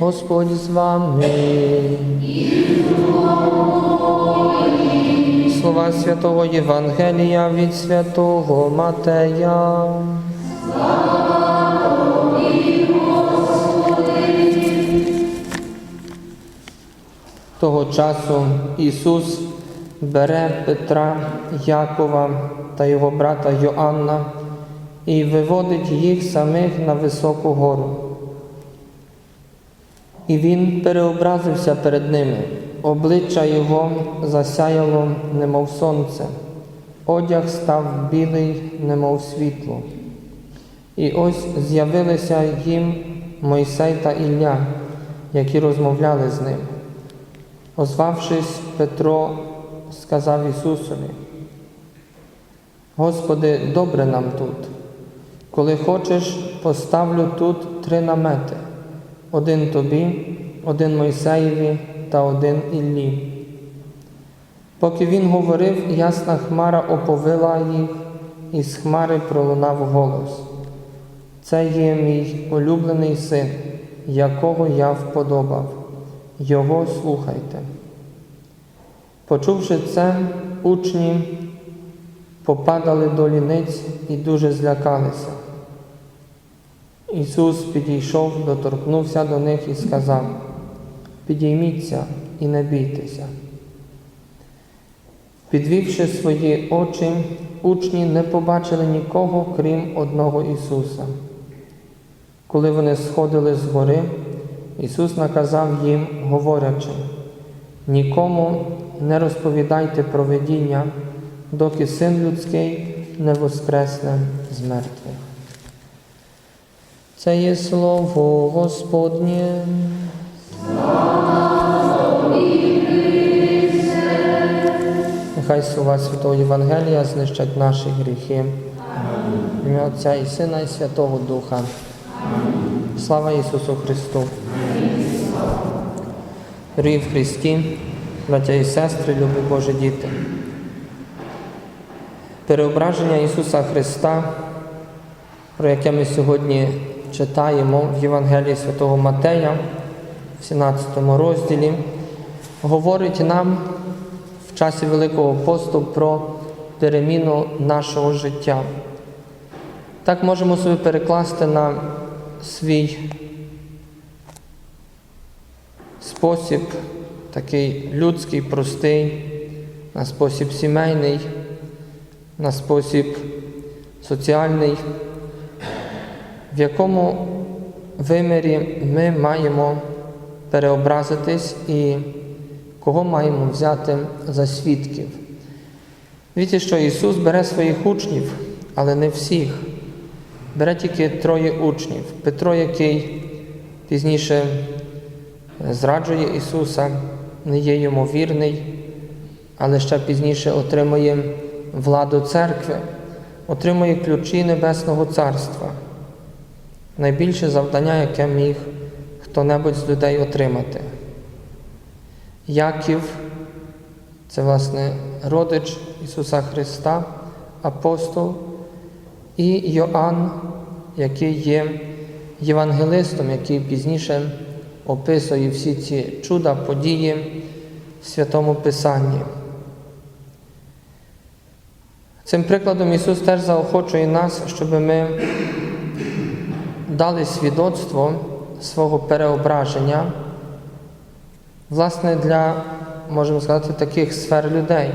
Господь з вами. Слова святого Євангелія від святого Матея. Того часу Ісус бере Петра, Якова та його брата Йоанна і виводить їх самих на високу гору. І він переобразився перед ними, обличчя його засяяло, немов сонце, одяг став білий, немов світло. І ось з'явилися їм Мойсей та Ілля, які розмовляли з ним. Озвавшись, Петро сказав Ісусові, Господи, добре нам тут. Коли хочеш, поставлю тут три намети: один тобі, один Мойсеєві та один Іллі. Поки він говорив, ясна хмара оповила їх, і з хмари пролунав голос. Це є мій улюблений син, якого я вподобав. Його слухайте. Почувши це, учні попадали до ліниць і дуже злякалися. Ісус підійшов, доторкнувся до них і сказав: Підійміться і не бійтеся. Підвівши свої очі, учні не побачили нікого, крім одного Ісуса. Коли вони сходили з гори, Ісус наказав їм, говорячи, нікому не розповідайте про видіння, доки син людський не воскресне з мертвих. Це є слово Господнє. Нехай слова Святого Євангелія знищать наші гріхи. В ім'я Отця і Сина, і Святого Духа. Слава Ісусу Христу! Дорогі в Христі, браття і сестри, любі Божі діти. Переображення Ісуса Христа, про яке ми сьогодні читаємо в Євангелії святого Матея, в 17 розділі, говорить нам в часі Великого посту про переміну нашого життя. Так можемо собі перекласти на свій спосіб, такий людський, простий, на спосіб сімейний, на спосіб соціальний, в якому вимірі ми маємо переобразитись і кого маємо взяти за свідків. Дивіться, що Ісус бере своїх учнів, але не всіх. Бере тільки троє учнів. Петро, який пізніше зраджує Ісуса, не є йому вірний, але ще пізніше отримує владу церкви, отримує ключі Небесного Царства. Найбільше завдання, яке міг хто-небудь з людей отримати. Яків це, власне, родич Ісуса Христа, апостол, і Йоанн, який є євангелистом, який пізніше описує всі ці чуда, події в Святому Писанні. Цим прикладом Ісус теж заохочує нас, щоб ми дали свідоцтво свого переображення, власне, для, можемо сказати, таких сфер людей.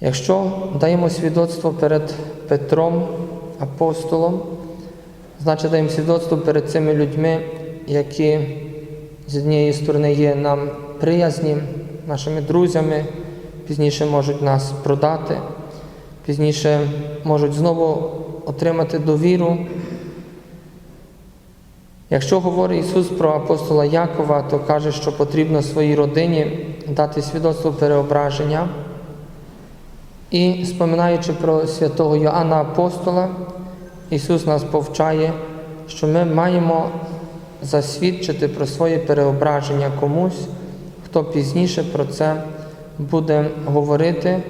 Якщо даємо свідоцтво перед Петром, апостолом, значить даємо свідоцтво перед цими людьми, які з однієї сторони є нам приязні, нашими друзями, пізніше можуть нас продати, пізніше можуть знову отримати довіру. Якщо говорить Ісус про апостола Якова, то каже, що потрібно своїй родині дати свідоцтво переображення. І споминаючи про святого Йоанна Апостола, Ісус нас повчає, що ми маємо засвідчити про своє переображення комусь, хто пізніше про це буде говорити,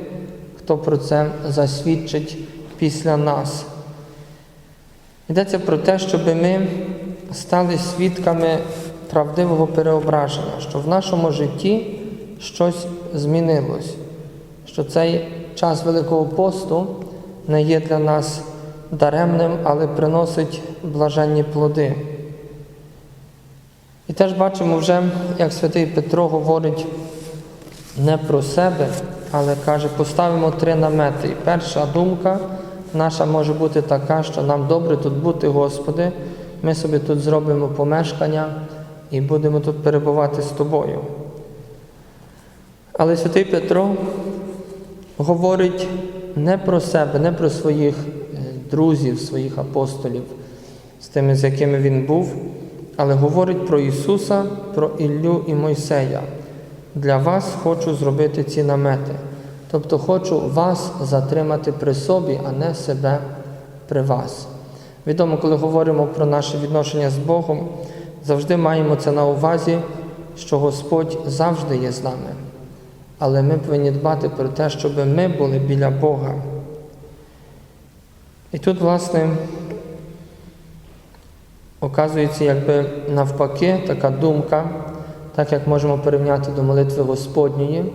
хто про це засвідчить після нас. Йдеться про те, щоб ми стали свідками правдивого переображення, що в нашому житті щось змінилось, що цей час Великого посту не є для нас даремним, але приносить блаженні плоди. І теж бачимо вже, як святий Петро говорить не про себе, але каже, поставимо три намети. І перша думка наша може бути така, що нам добре тут бути, Господи, ми собі тут зробимо помешкання і будемо тут перебувати з Тобою. Але святий Петро говорить не про себе, не про своїх е, друзів, своїх апостолів, з тими, з якими він був, але говорить про Ісуса, про Іллю і Мойсея. Для вас хочу зробити ці намети. Тобто хочу вас затримати при собі, а не себе при вас. Відомо, коли говоримо про наше відношення з Богом, завжди маємо це на увазі, що Господь завжди є з нами. Але ми повинні дбати про те, щоб ми були біля Бога. І тут, власне, оказується, якби навпаки, така думка, так як можемо порівняти до молитви Господньої,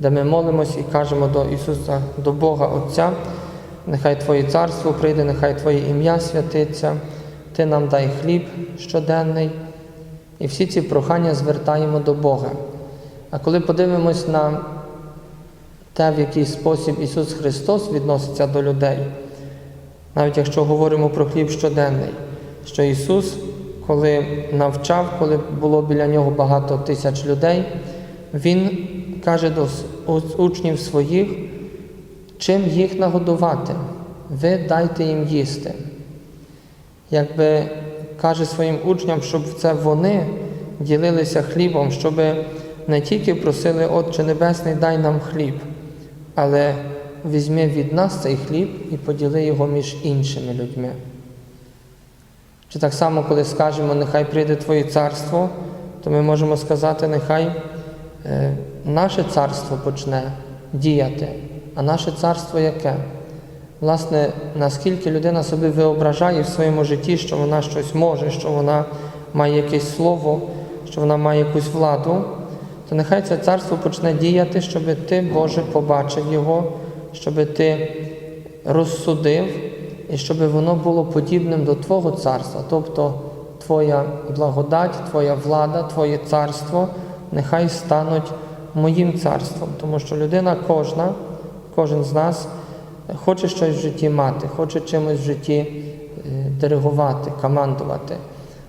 де ми молимось і кажемо до Ісуса, до Бога Отця, нехай Твоє царство прийде, нехай Твоє ім'я святиться, Ти нам дай хліб щоденний. І всі ці прохання звертаємо до Бога. А коли подивимось на те, в який спосіб Ісус Христос відноситься до людей, навіть якщо говоримо про хліб щоденний, що Ісус, коли навчав, коли було біля Нього багато тисяч людей, Він каже до учнів своїх, чим їх нагодувати, ви дайте їм їсти. Якби каже своїм учням, щоб це вони ділилися хлібом, щоб не тільки просили Отче Небесний, дай нам хліб, але візьми від нас цей хліб і поділи його між іншими людьми. Чи так само, коли скажемо, нехай прийде Твоє царство, то ми можемо сказати, нехай наше царство почне діяти. А наше царство яке? Власне, наскільки людина собі виображає в своєму житті, що вона щось може, що вона має якесь слово, що вона має якусь владу, то нехай це царство почне діяти, щоб ти, Боже, побачив його, щоб ти розсудив, і щоб воно було подібним до Твого царства, тобто Твоя благодать, Твоя влада, Твоє царство, нехай стануть моїм царством. Тому що людина кожна, кожен з нас хоче щось в житті мати, хоче чимось в житті диригувати, командувати.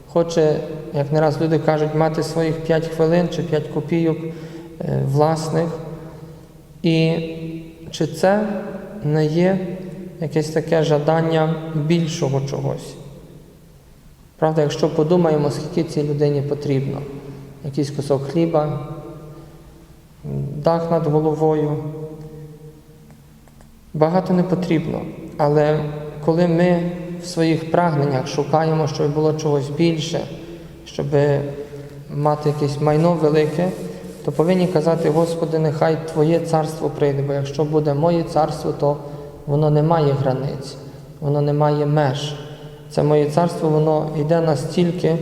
Хоче, як не раз люди кажуть, мати своїх 5 хвилин чи 5 копійок власних. І чи це не є якесь таке жадання більшого чогось? Правда, якщо подумаємо, скільки цій людині потрібно, якийсь кусок хліба, дах над головою, багато не потрібно. Але коли ми в своїх прагненнях шукаємо, щоб було чогось більше, щоб мати якесь майно велике, то повинні казати, Господи, нехай Твоє царство прийде, бо якщо буде моє царство, то воно не має границь, воно не має меж. Це моє царство, воно йде настільки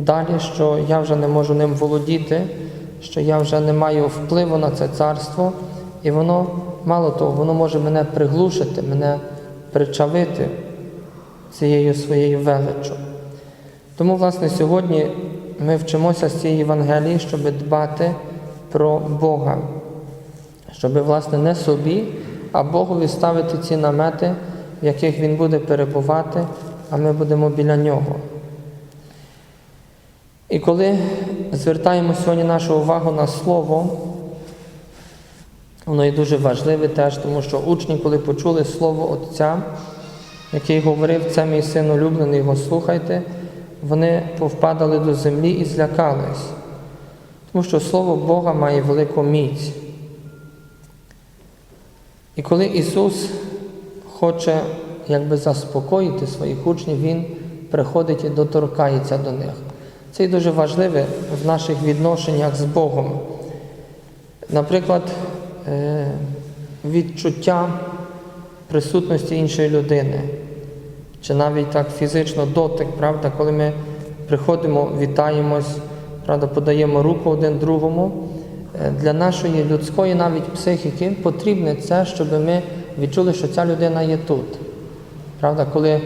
далі, що я вже не можу ним володіти, що я вже не маю впливу на це царство, і воно, мало того, воно може мене приглушити, мене причавити цією своєю величчю. Тому, власне, сьогодні ми вчимося з цієї Євангелії, щоб дбати про Бога, щоб, власне, не собі, а Богові ставити ці намети, в яких Він буде перебувати, а ми будемо біля Нього. І коли звертаємо сьогодні нашу увагу на Слово, воно є дуже важливе теж, тому що учні, коли почули Слово Отця, який говорив, це мій син улюблений, його слухайте, вони повпадали до землі і злякались, тому що Слово Бога має велику міць. І коли Ісус хоче якби заспокоїти своїх учнів, Він приходить і доторкається до них. Це дуже важливе в наших відношеннях з Богом. Наприклад, відчуття присутності іншої людини, чи навіть так фізично дотик, правда, коли ми приходимо, вітаємось, правда, подаємо руку один другому. Е, Для нашої людської навіть психіки потрібне це, щоб ми відчули, що ця людина є тут. Правда, коли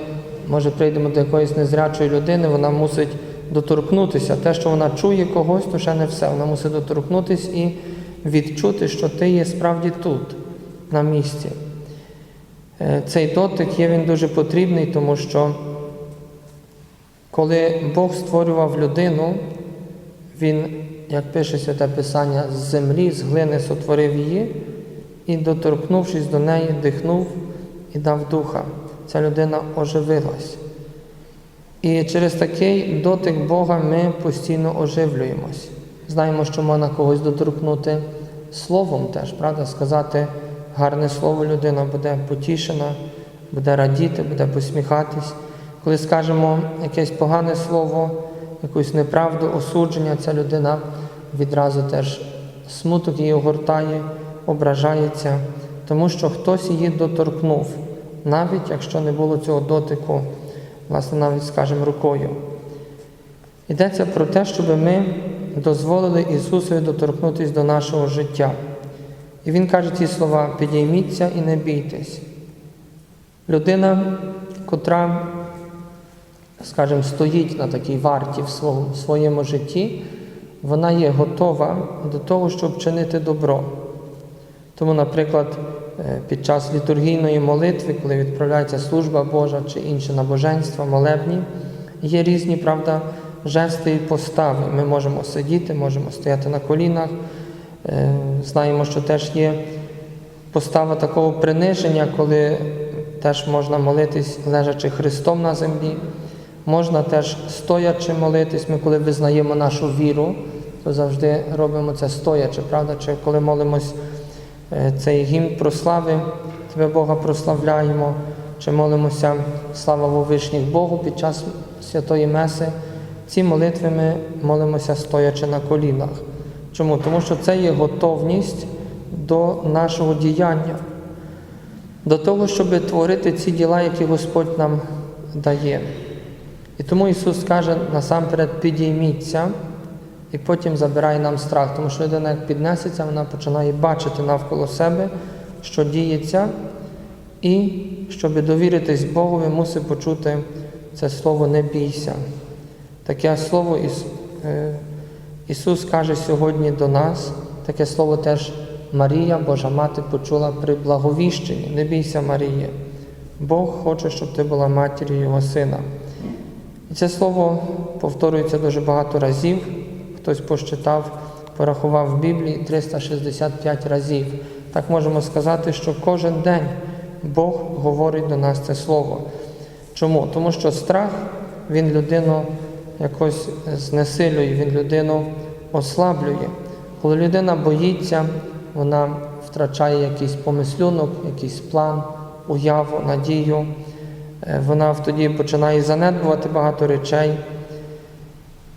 може прийдемо до якоїсь незрячої людини, вона мусить доторкнутися. Те, що вона чує когось, то ще не все. Вона мусить доторкнутися і відчути, що ти є справді тут, на місці. Е, Цей дотик є він дуже потрібний, тому що коли Бог створював людину, Він, як пише Святе Писання, з землі, з глини сотворив її і, доторкнувшись до неї, дихнув і дав духа. Ця людина оживилась. І через такий дотик Бога ми постійно оживлюємось. Знаємо, що можна когось доторкнути словом теж, правда? Сказати гарне слово людина буде потішена, буде радіти, буде посміхатись. Коли скажемо якесь погане слово, якусь неправду, осудження, ця людина відразу теж смуток її огортає, ображається, тому що хтось її доторкнув, навіть якщо не було цього дотику, власне, навіть, скажімо, рукою. Йдеться про те, щоб ми дозволили Ісусові доторкнутися до нашого життя. І Він каже ці слова: підійміться і не бійтесь. Людина, котра, скажімо, стоїть на такій варті в своєму, житті, вона є готова до того, щоб чинити добро. Тому, наприклад, під час літургійної молитви, коли відправляється служба Божа чи інші набоженства, молебні, є різні, правда, жести і постави. Ми можемо сидіти, можемо стояти на колінах. Е, Знаємо, що теж є постава такого приниження, коли теж можна молитись, лежачи Христом на землі. Можна теж стоячи молитись. Ми, коли визнаємо нашу віру, то завжди робимо це стоячи, правда? Чи коли молимось е, цей гімн прослави, тебе Бога прославляємо, чи молимося слава Вовишніх Богу під час святої Меси. Ці молитви ми молимося стоячи на колінах. Чому? Тому що це є готовність до нашого діяння, до того, щоб творити ці діла, які Господь нам дає. І тому Ісус каже насамперед підійміться і потім забирає нам страх, тому що людина, як піднесеться, вона починає бачити навколо себе, що діється, і щоб довіритись Богові, мусить почути це слово не бійся. Таке слово Іс... е, Ісус каже сьогодні до нас, таке слово теж Марія, Божа Мати, почула при благовіщенні. Не бійся, Марія. Бог хоче, щоб ти була матір'ю Його Сина. І це слово повторюється дуже багато разів. Хтось посчитав, порахував в Біблії 365 разів. Так можемо сказати, що кожен день Бог говорить до нас це слово. Чому? Тому що страх, він людину якось знесилює, він людину ослаблює. Коли людина боїться, вона втрачає якийсь помислюнок, якийсь план, уяву, надію. Е, Вона тоді починає занедбувати багато речей.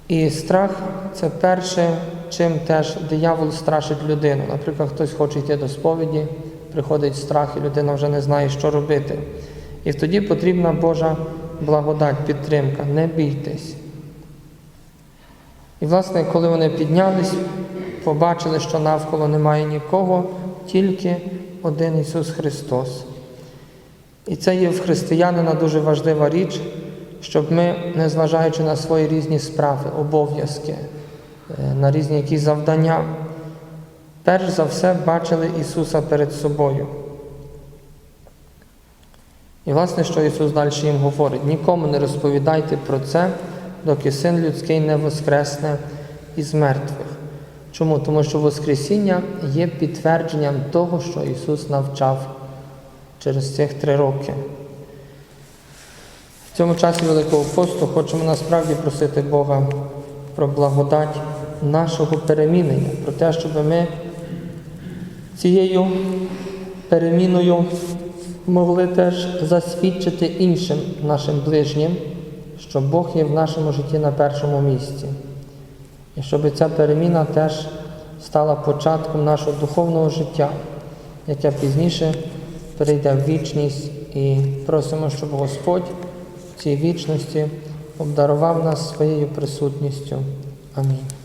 І страх це перше, чим теж диявол страшить людину. Наприклад, хтось хоче йти до сповіді, приходить страх, і людина вже не знає, що робити. І тоді потрібна Божа благодать, підтримка. Не бійтесь. І, власне, коли вони піднялись, побачили, що навколо немає нікого, тільки один Ісус Христос. І це є в християнина дуже важлива річ, щоб ми, незважаючи на свої різні справи, обов'язки, е, на різні якісь завдання, перш за все бачили Ісуса перед собою. І, власне, що Ісус далі їм говорить: нікому не розповідайте про це, доки син людський не воскресне із мертвих. Чому? Тому що Воскресіння є підтвердженням того, що Ісус навчав через цих три роки. В цьому часі Великого посту хочемо насправді просити Бога про благодать нашого перемінення, про те, щоб ми цією переміною могли теж засвідчити іншим нашим ближнім, що Бог є в нашому житті на першому місці. І щоб ця переміна теж стала початком нашого духовного життя, яке пізніше перейде в вічність і просимо, щоб Господь цій вічності обдарував нас своєю присутністю. Амінь.